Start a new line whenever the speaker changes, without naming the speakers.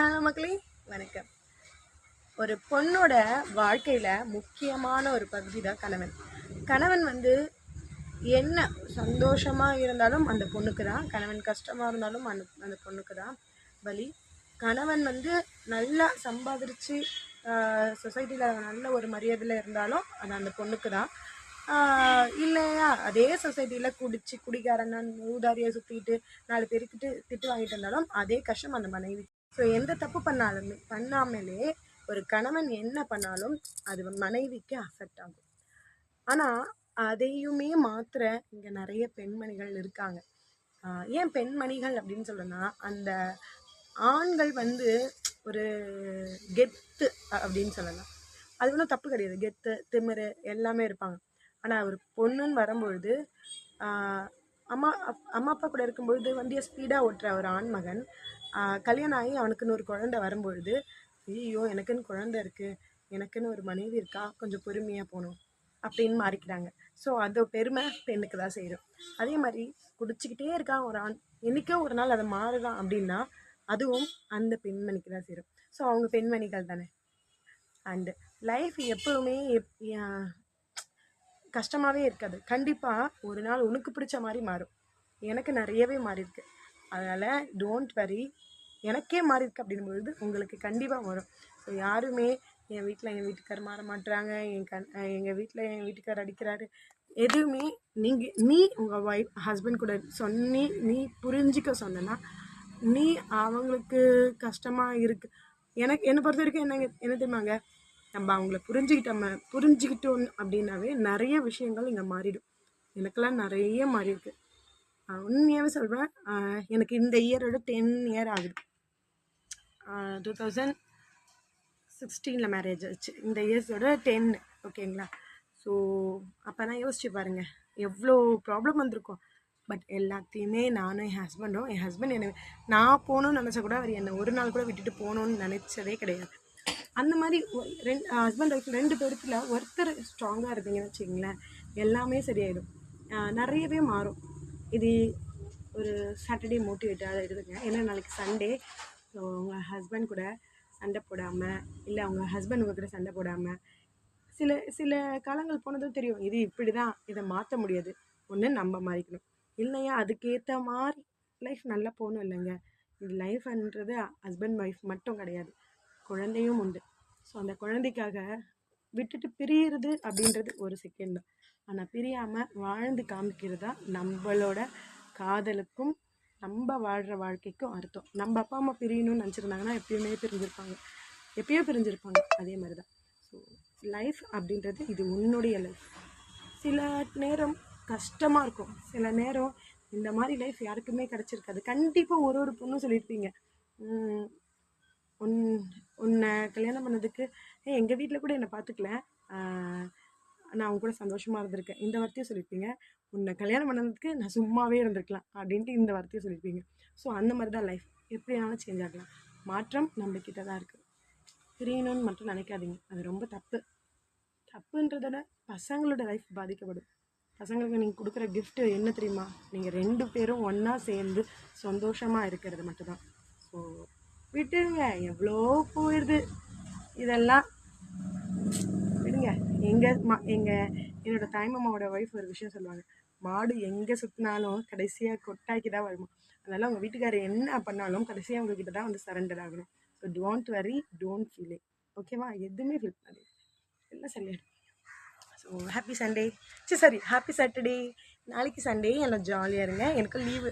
Hello மக்களே வணக்கம். ஒரு பொண்ணோட வாழ்க்கையில் முக்கியமான ஒரு பகுதி தான் கணவன். கணவன் வந்து என்ன சந்தோஷமாக இருந்தாலும் அந்த பொண்ணுக்கு தான் கணவன் கஷ்டமாக இருந்தாலும் அந்த அந்த பொண்ணுக்கு தான் பலி கணவன் வந்து நல்லா சம்பாதிச்சு சொசைட்டியில் நல்ல ஒரு மரியாதையில் இருந்தாலும் அது அந்த பொண்ணுக்கு தான் இல்லையா? அதே சொசைட்டியில் குடிச்சு குடிகாரன் ஊதாரியை சுற்றிட்டு நாலு பேருக்கிட்டு திட்டு வாங்கிட்டு இருந்தாலும் அதே கஷ்டம் அந்த மனைவி ஸோ எந்த தப்பு பண்ணாலுமே பண்ணாமலே ஒரு கணவன் என்ன பண்ணாலும் அது மனைவிக்கு அஃபெக்ட் ஆகும். ஆனால் அதையுமே மாத்திர இங்கே நிறைய பெண்மணிகள் இருக்காங்க. ஏன் பெண்மணிகள் அப்படின்னு சொல்லணும்னா அந்த ஆண்கள் வந்து ஒரு கெத்து அப்படின்னு சொல்லலாம். அது ஒன்றும் தப்பு கிடையாது. கெத்து திமிரு எல்லாமே இருப்பாங்க. ஆனால் ஒரு பொண்ணுன்னு வரும்பொழுது அம்மா அப்- அம்மா அப்பா கூட இருக்கும்பொழுது வண்டியை ஸ்பீடாக ஓட்டுற ஒரு ஆண்மகன். கல்யாணம் ஆகி அவனுக்குன்னு ஒரு குழந்தை வரும்பொழுது ஐயோ எனக்குன்னு குழந்தை இருக்குது எனக்குன்னு ஒரு மனைவி இருக்கா? கொஞ்சம் பொறுமையாக போகணும். அப்படின்னு மாறிக்கிறாங்க. ஸோ அந்த பெருமை பெண்ணுக்கு தான் செய்கிறோம் அதே மாதிரி குடிச்சிக்கிட்டே இருக்கான் ஒரு ஆண். என்றைக்கோ ஒரு நாள் அதை மாறுதான் அப்படின்னா அதுவும் அந்த பெண்மணிக்கு தான் சேரும். ஸோ அவங்க பெண்மணிகள் தானே? அண்டு லைஃப் எப்போவுமே எப் கஷ்டமாகவே இருக்காது. கண்டிப்பாக ஒரு நாள் உனக்கு பிடிச்ச மாதிரி மாறும். எனக்கு நிறையவே மாறியிருக்கு. அதனால் டோன்ட் வரி எனக்கே மாறி இருக்கு அப்படின்பொழுது உங்களுக்கு கண்டிப்பாக வரும். ஸோ யாருமே என் வீட்டில் என் வீட்டுக்கார் மாற மாட்டுறாங்க என் கண் எங்கள் வீட்டில் என் வீட்டுக்கார் அடிக்கிறாரு. எதுவுமே நீங்கள் நீ உங்கள் ஒய்ஃப் ஹஸ்பண்ட் கூட சொன்னி நீ புரிஞ்சிக்க சொன்னா நீ அவங்களுக்கு கஷ்டமாக இருக்கு. எனக்கு என்னை பொறுத்த வரைக்கும் என்னங்க என்ன தெரியுமாங்க? நம்ம அவங்கள புரிஞ்சுக்கிட்டோம் புரிஞ்சுக்கிட்டோம் அப்படின்னாவே நிறைய விஷயங்கள் இங்கே மாறிடும். எனக்கெல்லாம் நிறைய மாறி இருக்கு உண்மையாகவே சொல்கிறேன் எனக்கு இந்த இயரோட டென் இயர் ஆகுது. டூ தௌசண்ட் சிக்ஸ்டீனில் மேரேஜ் ஆச்சு. இந்த இயர்ஸோட டென் ஓகேங்களா ஸோ அப்போ நான் யோசிச்சு பாருங்கள் எவ்வளோ ப்ராப்ளம் வந்திருக்கும். பட் எல்லாத்தையுமே நானும் என் ஹஸ்பண்டும் என் ஹஸ்பண்ட் என்னை நான் போகணும்னு நினச்சா கூட அவர் என்னை ஒரு நாள் கூட விட்டுட்டு போகணுன்னு நினச்சதே கிடையாது. அந்த மாதிரி ஒ- ரெண்டு ஹஸ்பண்ட் ஒய்ஃப் ரெண்டு பேருக்குள்ள ஒருத்தர் ஸ்ட்ராங்காக இருந்தீங்கன்னு வச்சுங்களேன் எல்லாமே சரியாயிடும். நிறையவே மாறும். இது ஒரு சாட்டர்டே மோட்டிவேட்டாக இருந்துங்க ஏன்னா நாளைக்கு சண்டே ஸோ உங்கள் ஹஸ்பண்ட் கூட சண்டை போடாமல் இல்லை அவங்க ஹஸ்பண்ட் உங்கள் கூட சண்டை போடாமல் சில சில காலங்கள் போனதும் தெரியும். இது இப்படி தான் இதை மாற்ற முடியாது. ஒன்று நம்ம மாறிக்கணும். இல்லையா? அதுக்கேற்ற மாதிரி லைஃப் நல்லா போகணும் இல்லைங்க. இது லைஃப்ன்றது ஹஸ்பண்ட் ஒய்ஃப் மட்டும் கிடையாது. குழந்தையும் உண்டு. ஸோ அந்த குழந்தைக்காக விட்டுட்டு பிரியிறது அப்படின்றது ஒரு செகண்ட் தான். ஆனால் பிரியாமல் வாழ்ந்து காமிக்கிறது தான் நம்மளோட காதலுக்கும் நம்ம வாழ்கிற வாழ்க்கைக்கும் அர்த்தம். நம்ம அப்பா அம்மா பிரியணும்னு நினச்சிருந்தாங்கன்னா எப்பயுமே பிரிஞ்சிருப்பாங்க. எப்பயோ பிரிஞ்சிருப்பாங்க. அதே மாதிரி தான் ஸோ லைஃப் அப்படின்றது இது உன்னுடைய லைஃப் சில நேரம் கஷ்டமாக இருக்கும். சில நேரம் இந்த மாதிரி லைஃப் யாருக்குமே கிடச்சிருக்காது. கண்டிப்பாக ஒரு ஒரு பொண்ணும் சொல்லியிருப்பீங்க. உன் உன்னை கல்யாணம் பண்ணதுக்கு ஏ எங்கள் வீட்டில் கூட என்னை பார்த்துக்கல நான் அவங்க கூட சந்தோஷமாக இருந்திருக்கேன். இந்த வார்த்தையும் சொல்லியிருப்பீங்க உன்னை கல்யாணம் பண்ணதுக்கு நான் சும்மாவே இருந்திருக்கலாம் அப்படின்ட்டு இந்த வார்த்தையும் சொல்லியிருப்பீங்க ஸோ அந்த மாதிரி தான் லைஃப் எப்படினாலும் சேஞ்ச் ஆகலாம். மாற்றம் நம்மக்கிட்ட தான் இருக்குது பிரியணும்னு மட்டும் நினைக்காதீங்க. அது ரொம்ப தப்பு. தப்புன்றத விட பசங்களோட லைஃப் பாதிக்கப்படும். பசங்களுக்கு நீங்கள் கொடுக்குற கிஃப்ட்டு என்ன தெரியுமா? நீங்கள் ரெண்டு பேரும் ஒன்றா சேர்ந்து சந்தோஷமாக இருக்கிறது மட்டும்தான். ஸோ விட்டுருங்க எவ்வளோ போயிடுது இதெல்லாம் விடுங்க. எங்கள் மா எங்கள் என்னோடய தாய்மாமாவோட ஒய்ஃப் ஒரு விஷயம் சொல்லுவாங்க. மாடு எங்கே சுற்றினாலும் கடைசியாக கொட்டாக்கி தான் வருமா. அதனால் உங்கள் வீட்டுக்காரர் என்ன பண்ணாலும் கடைசியாக உங்ககிட்ட தான் வந்து சரண்டர் ஆகணும். So don't worry don't feel ஓகேவா எதுவுமே ஃபீல் பண்ணாது எல்லாம் சரியாயிடும் ஸோ ஹாப்பி சண்டே சரி சரி ஹாப்பி சாட்டர்டே நாளைக்கு சண்டே எல்லாம் ஜாலியாக இருங்க. எனக்கு லீவு